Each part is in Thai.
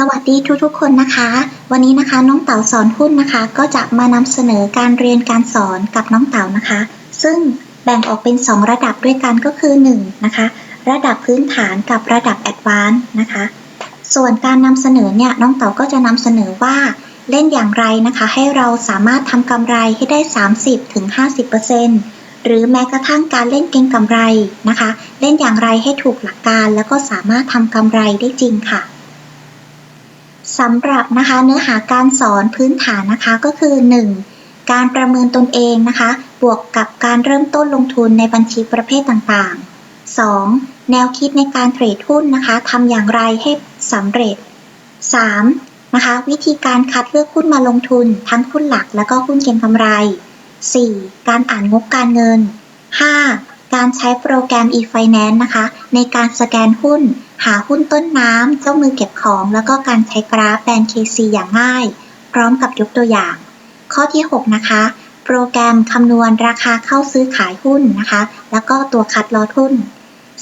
สวัสดีทุกๆคนนะคะ วันนี้นะคะน้องเต๋าสอนหุ้นนะคะ ก็จะมานำเสนอการเรียนการสอนกับน้องเต๋านะคะ ซึ่งแบ่งออกเป็น 2 ระดับด้วยกันก็คือ1นะคะระดับพื้นฐานกับระดับแอดวานซ์นะคะ ส่วนการนำเสนอเนี่ยน้องเต๋าก็จะนำเสนอว่าเล่นอย่างไรนะคะ ให้เราสามารถทำกำไรให้ได้ 30-50%หรือแม้กระทั่งการเล่นเก็งกำไรนะคะ เล่นอย่างไรให้ถูกหลักการแล้วก็สามารถทำกำไรได้จริงค่ะ สำหรับนะคะเนื้อหาการสอนพื้นฐานนะคะก็คือ 1. การประเมินตนเองนะคะ บวกกับการเริ่มต้นลงทุนในบัญชีประเภทต่างๆ 2. แนวคิดในการเทรดหุ้นนะคะทำอย่างไรให้สำเร็จ 3. นะคะวิธีการคัดเลือกหุ้นมาลงทุน ทั้งหุ้นหลักและก็หุ้นเก็งกำไร 4. การอ่านงบการเงิน 5. การใช้โปรแกรม e-finance นะคะ ในการสแกนหุ้น หาหุ้นต้นน้ำ เจ้ามือเก็บของ แล้วก็การใช้กราฟแบนด์ KC อย่างง่าย พร้อมกับยกตัวอย่าง ข้อที่ 6 นะคะ โปรแกรมคำนวณราคาเข้าซื้อขายหุ้นนะคะ แล้วก็ตัวคัดลอตหุ้น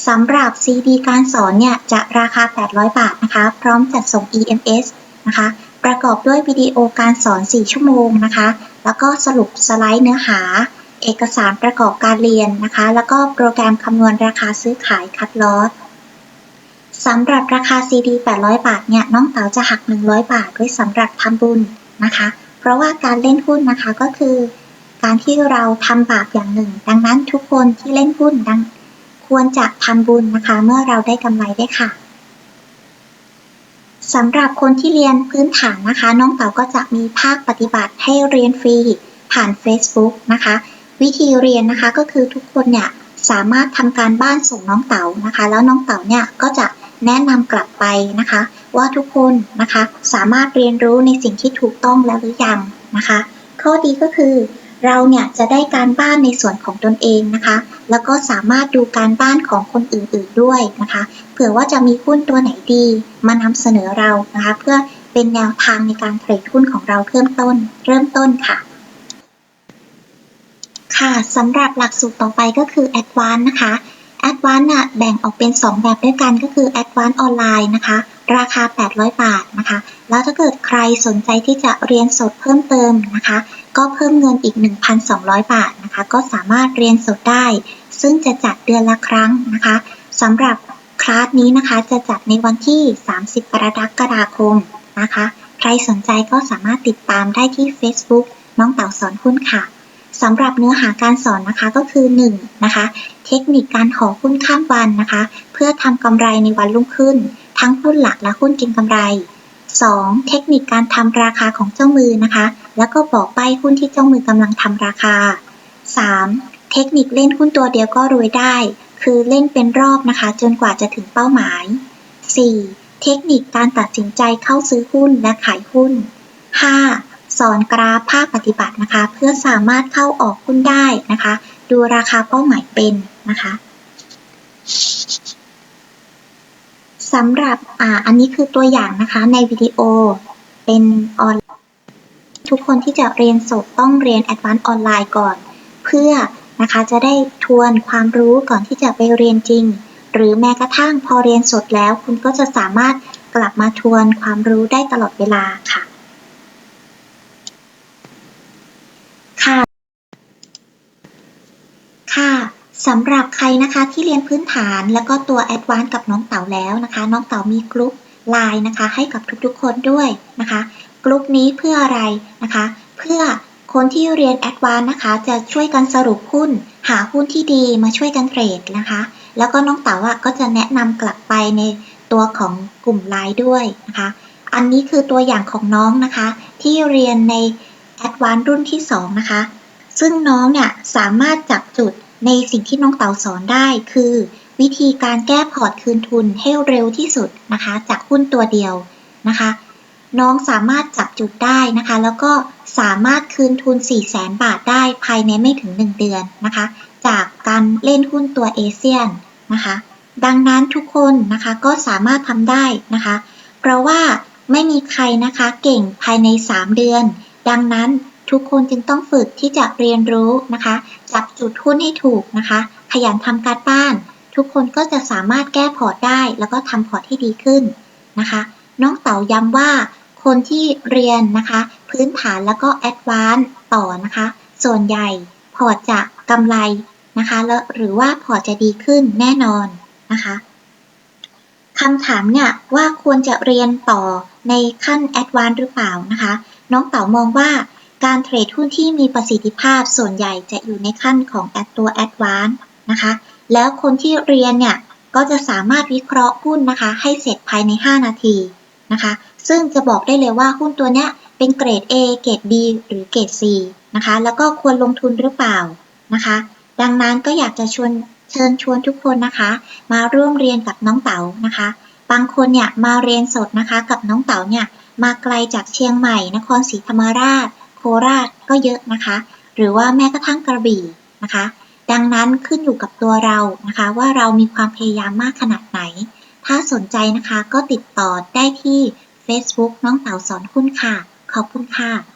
สำหรับ CD การสอนเนี่ย จะราคา 800 บาทนะคะ พร้อมจัดส่ง EMS นะคะ ประกอบด้วยวิดีโอการสอน 4 ชั่วโมงนะคะ แล้วก็สรุปสไลด์เนื้อหา เอกสารประกอบการเรียนนะคะ แล้วก็โปรแกรมคำนวณราคาซื้อขายคัดลอตสำหรับราคา CD 800 บาทเนี่ยน้องเต๋าจะหัก 100 บาทไว้สำหรับทำบุญนะคะ เพราะว่าการเล่นหุ้นนะคะก็คือ การที่เราทำบาปอย่างหนึ่ง ดังนั้นทุกคนที่เล่นหุ้นดังควรจะทำบุญนะคะ เมื่อเราได้กำไรได้ค่ะสำหรับคนที่เรียนพื้นฐานนะคะ น้องเต๋าก็จะมีภาคปฏิบัติให้เรียนฟรีผ่าน Facebook นะคะ วิธีเรียนนะคะก็คือทุกคนเนี่ยสามารถทำการบ้านส่งน้องเต๋านะคะ แล้วน้องเต๋าเนี่ยก็จะแนะนำกลับไปนะคะ ว่าทุกคนนะคะสามารถเรียนรู้ในสิ่งที่ถูกต้องแล้วหรือยังนะคะ ข้อดีก็คือเราเนี่ยจะได้การบ้านในส่วนของตนเองนะคะ แล้วก็สามารถดูการบ้านของคนอื่นๆด้วยนะคะ เผื่อว่าจะมีหุ้นตัวไหนดี มานำเสนอเรานะคะ เพื่อเป็นแนวทางในการเทรดหุ้นของเราเพิ่มต้น เริ่มต้นค่ะ ค่ะสำหรับหลักสูตรต่อไปก็คือ Advanced นะคะ Advanced น่ะแบ่งออกเป็น 2 แบบด้วยกันก็คือ Advanced ออนไลน์นะคะ ราคา 800 บาทนะคะ แล้วถ้าเกิดใครสนใจที่จะเรียนสดเพิ่มเติมนะคะ ก็เพิ่มเงินอีก 1,200 บาทนะคะ ก็สามารถเรียนสดได้ ซึ่งจะจัดเดือนละครั้งนะคะสำหรับคลาสนี้นะคะจะจัดในวันที่ 30 กรกฎาคมนะคะ ใครสนใจก็สามารถติดตามได้ที่ Facebook น้องเต๋าสอนหุ้นค่ะ สำหรับเนื้อหาการสอนนะคะก็คือ 1. นะคะเทคนิคการขอหุ้นข้ามวันนะคะ เพื่อทำกำไรในวันรุ่งขึ้น ทั้งหุ้นหลักและหุ้นเก็งกำไร 2. เทคนิคการทำราคาของเจ้ามือนะคะ แล้วก็บอกใบหุ้นที่เจ้ามือกำลังทำราคา 3. เทคนิคเล่นหุ้นตัวเดียวก็รวยได้ คือเล่นเป็นรอบนะคะ จนกว่าจะถึงเป้าหมาย 4. เทคนิคการตัดสินใจเข้าซื้อหุ้นและขายหุ้น 5. สอนกราฟภาคปฏิบัตินะคะ เพื่อสามารถเข้าออกหุ้นได้นะคะ ดูราคาเป้าหมายเป็นนะคะสำหรับอ่าอันนี้คือตัวอย่างนะคะในวิดีโอเป็นออนทุกคนที่จะเรียนสดต้องเรียน Advanced ออนไลน์ก่อน เพื่อนะคะจะได้ทวนความรู้ก่อนที่จะไปเรียนจริง หรือแม้กระทั่งพอเรียนสดแล้ว คุณก็จะสามารถกลับมาทวนความรู้ได้ตลอดเวลาค่ะ ค่ะ สำหรับใครนะคะที่เรียนพื้นฐานแล้วก็ตัว Advanced กับน้องเต๋าแล้วนะคะ น้องเต๋ามีกลุ่มไลน์นะคะ ให้กับทุกๆคนด้วยนะคะกลุ่มนี้เพื่ออะไรนะคะ เพื่อคนที่เรียน Advanced นะคะ จะช่วยกันสรุปหุ้น หาหุ้นที่ดีมาช่วยกันเทรดนะคะ แล้วก็น้องเต๋าอะก็จะแนะนำกลับไปในตัวของกลุ่มไลน์ด้วยนะคะ อันนี้คือตัวอย่างของน้องนะคะ ที่เรียนใน Advanced รุ่นที่ 2 นะคะ ซึ่งน้องเนี่ยสามารถจับจุด ในสิ่งที่น้องเต๋าสอนได้คือ วิธีการแก้พอร์ตคืนทุนให้เร็วที่สุดนะคะ จากหุ้นตัวเดียวนะคะ น้องสามารถจับจุดได้นะคะ แล้วก็สามารถคืนทุน 4 0 0แสนบาทได้ภายในไม่ถึง 1 เดือนนะคะ จากการเล่นหุ้นตัวเอเชียนนะคะ ดังนั้นทุกคนนะคะก็สามารถทำได้นะคะ เพราะว่าไม่มีใครนะคะเก่งภายใน 3 เดือน ดังนั้น ทุกคนจึงต้องฝึกที่จะเรียนรู้นะคะ จับจุดหุ้นให้ถูกนะคะ ขยันทำการบ้าน ทุกคนก็จะสามารถแก้พอร์ตได้ แล้วก็ทำพอร์ตให้ดีขึ้นนะคะ น้องเต๋าย้ำว่าคนที่เรียนนะคะ พื้นฐานแล้วก็แอดวานซ์ต่อนะคะ ส่วนใหญ่พอร์ตจะกำไรนะคะแล้วหรือว่าพอร์ตจะดีขึ้นแน่นอนนะคะคำถามเนี่ยว่าควรจะเรียนต่อในขั้นแอดวานซ์หรือเปล่านะคะ น้องเต๋ามองว่า การเทรดหุ้นที่มีประสิทธิภาพส่วนใหญ่จะอยู่ในขั้นของแอดตัวแอดวานซ์นะคะ แล้วคนที่เรียนเนี่ยก็จะสามารถวิเคราะห์หุ้นนะคะ ให้เสร็จภายใน 5 นาทีนะคะ ซึ่งจะบอกได้เลยว่าหุ้นตัวเนี้ยเป็นเกรด A เกรด B หรือเกรด C นะคะ แล้วก็ควรลงทุนหรือเปล่านะคะ ดังนั้นก็อยากจะชวนเชิญชวนทุกคนนะคะ มาร่วมเรียนกับน้องเต๋านะคะ บางคนเนี่ยมาเรียนสดนะคะกับน้องเต๋าเนี่ยมาไกลจากเชียงใหม่ นครศรีธรรมราช โคราชก็เยอะนะคะ หรือว่าแม้กระทั่งกระบี่นะคะ ดังนั้นขึ้นอยู่กับตัวเรานะคะ ว่าเรามีความพยายามมากขนาดไหน ถ้าสนใจนะคะก็ติดต่อได้ที่ Facebook น้องเต๋าสอนหุ้นค่ะ ขอบคุณค่ะ